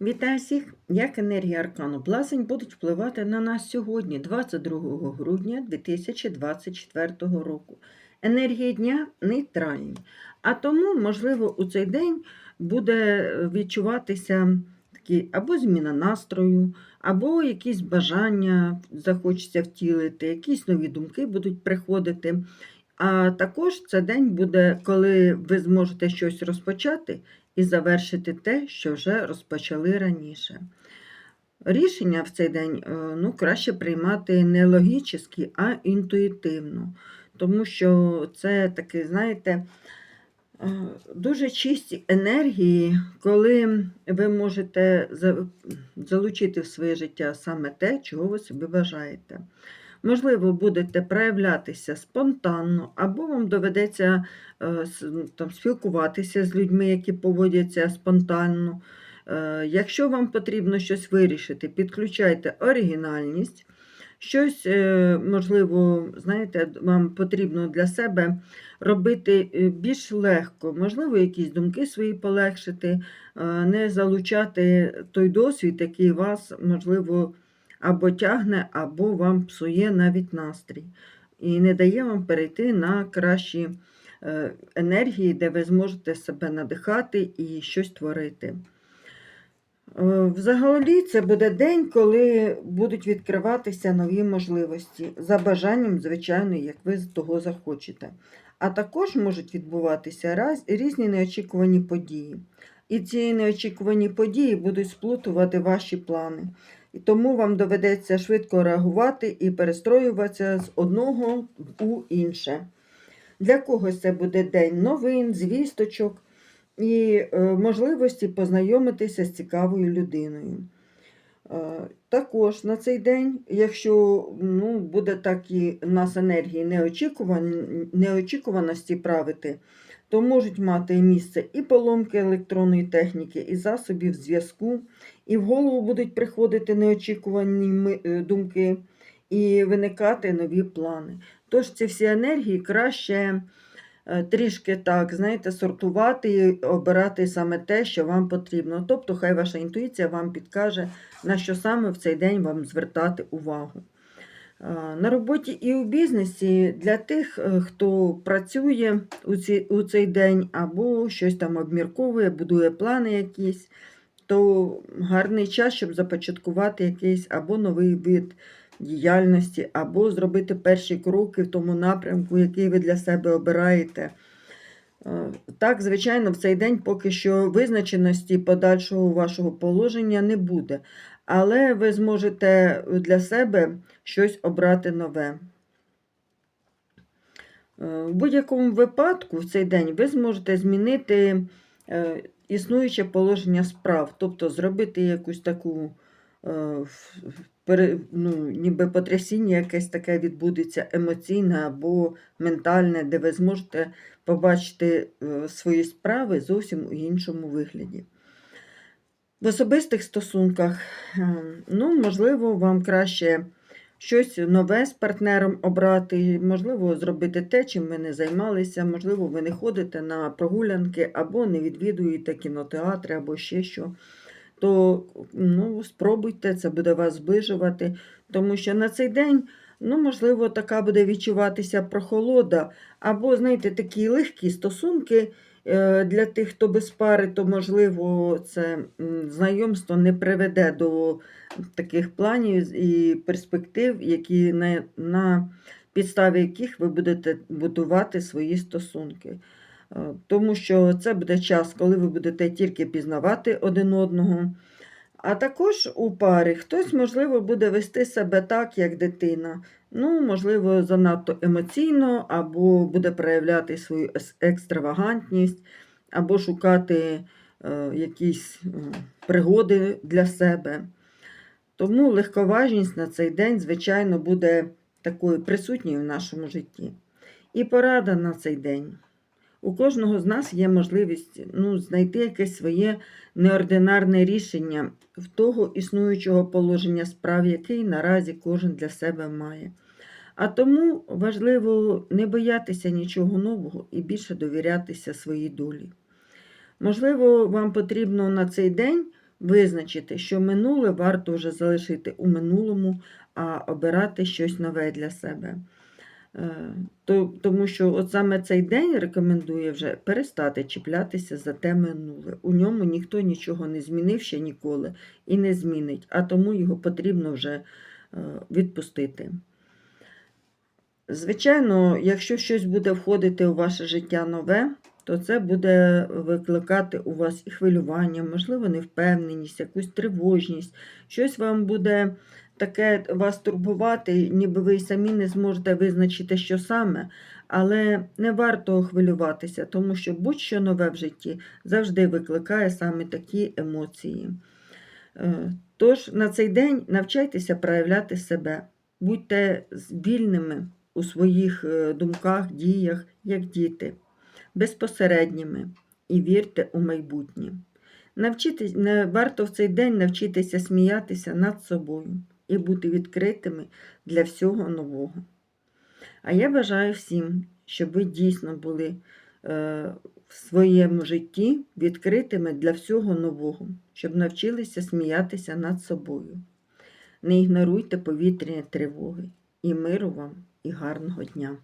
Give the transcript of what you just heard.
Вітаю всіх! Як енергія аркану Блазень будуть впливати на нас сьогодні, 22 грудня 2024 року. Енергія дня нейтральні. А тому, можливо, у цей день буде відчуватися такі або зміна настрою, або якісь бажання захочеться втілити, якісь нові думки будуть приходити. А також це день буде, коли ви зможете щось розпочати і завершити те, що вже розпочали раніше. Рішення в цей день е, ну, краще приймати не логічно, а інтуїтивно. Тому що це таке, знаєте, е, дуже чисті енергії, коли ви можете залучити в своє життя саме те, чого ви собі бажаєте. Можливо, будете проявлятися спонтанно, або вам доведеться е, там, спілкуватися з людьми, які поводяться спонтанно. Е, Якщо вам потрібно щось вирішити, підключайте оригінальність. Щось, е, можливо, знаєте, вам потрібно для себе робити більш легко, можливо, якісь думки свої полегшити, не залучати той досвід, який вас, можливо, або тягне, або вам псує навіть настрій. І не дає вам перейти на кращі е, енергії, де ви зможете себе надихати і щось творити. Е, Взагалі, це буде день, коли будуть відкриватися нові можливості, за бажанням, звичайно, як ви того захочете. А також можуть відбуватися різні неочікувані події. І ці неочікувані події будуть сплутувати ваші плани. І тому вам доведеться швидко реагувати і перестроюватися з одного у інше. Для когось це буде день новин, звісточок і е, можливості познайомитися з цікавою людиною. Е, Також на цей день, якщо ну, буде так і нас енергії неочікуваності правити, то можуть мати місце і поломки електронної техніки, і засобів зв'язку, і в голову будуть приходити неочікувані е, думки, і виникати нові плани. Тож ці всі енергії краще е, трішки так, знаєте, сортувати і обирати саме те, що вам потрібно. Тобто, хай ваша інтуїція вам підкаже, на що саме в цей день вам звертати увагу. Е, На роботі і у бізнесі для тих, е, хто працює у, цей день або щось там обмірковує, будує плани якісь, то гарний час, щоб започаткувати якийсь або новий вид діяльності, або зробити перші кроки в тому напрямку, який ви для себе обираєте. Е, Так, звичайно, в цей день поки що визначеності подальшого вашого положення не буде, але ви зможете для себе щось обрати нове. Е, В будь-якому випадку в цей день ви зможете змінити е, існуюче положення справ, тобто зробити якусь таку ну, ніби потрясіння якесь таке відбудеться емоційне або ментальне, де ви зможете побачити е, свої справи зовсім у іншому вигляді. В особистих стосунках, е, ну, можливо, вам краще щось нове з партнером обрати, можливо, зробити те, чим ви не займалися, можливо, ви не ходите на прогулянки або не відвідуєте кінотеатри, або ще що. То ну, спробуйте, це буде вас зближувати, тому що на цей день, ну, можливо, така буде відчуватися прохолода, або, знаєте, такі легкі стосунки. Е, Для тих, хто без пари, то можливо це знайомство не приведе до таких планів і перспектив, які на, на підставі яких ви будете будувати свої стосунки. Е, Тому що це буде час, коли ви будете тільки пізнавати один одного. А також у парі хтось, можливо, буде вести себе так, як дитина. Ну, можливо, занадто емоційно, або буде проявляти свою екстравагантність, або шукати е, якісь е, пригоди для себе. Тому легковажність на цей день, звичайно, буде такою присутньою в нашому житті. І порада на цей день. У кожного з нас є можливість ну, знайти якесь своє неординарне рішення в того існуючого положення справ, який наразі кожен для себе має. А тому важливо не боятися нічого нового і більше довірятися своїй долі. Можливо, вам потрібно на цей день визначити, що минуле варто вже залишити у минулому, а обирати щось нове для себе. Е, То, тому що от саме цей день рекомендує вже перестати чіплятися за те минуле. У ньому ніхто нічого не змінив ще ніколи і не змінить, а тому його потрібно вже е, відпустити. Звичайно, якщо щось буде входити у ваше життя нове, то це буде викликати у вас і хвилювання, можливо, невпевненість, якусь тривожність, щось вам буде таке вас турбувати, ніби ви й самі не зможете визначити, що саме, але не варто хвилюватися, тому що будь-що нове в житті завжди викликає саме такі емоції. Е, Тож на цей день навчайтеся проявляти себе, будьте вільними у своїх е, думках, діях, як діти, безпосередніми і вірте у майбутнє. Навчитись, не варто в цей день навчитися сміятися над собою і бути відкритими для всього нового. А я бажаю всім, щоб ви дійсно були е, в своєму житті відкритими для всього нового, щоб навчилися сміятися над собою. Не ігноруйте повітряні тривоги і миру вам, і гарного дня!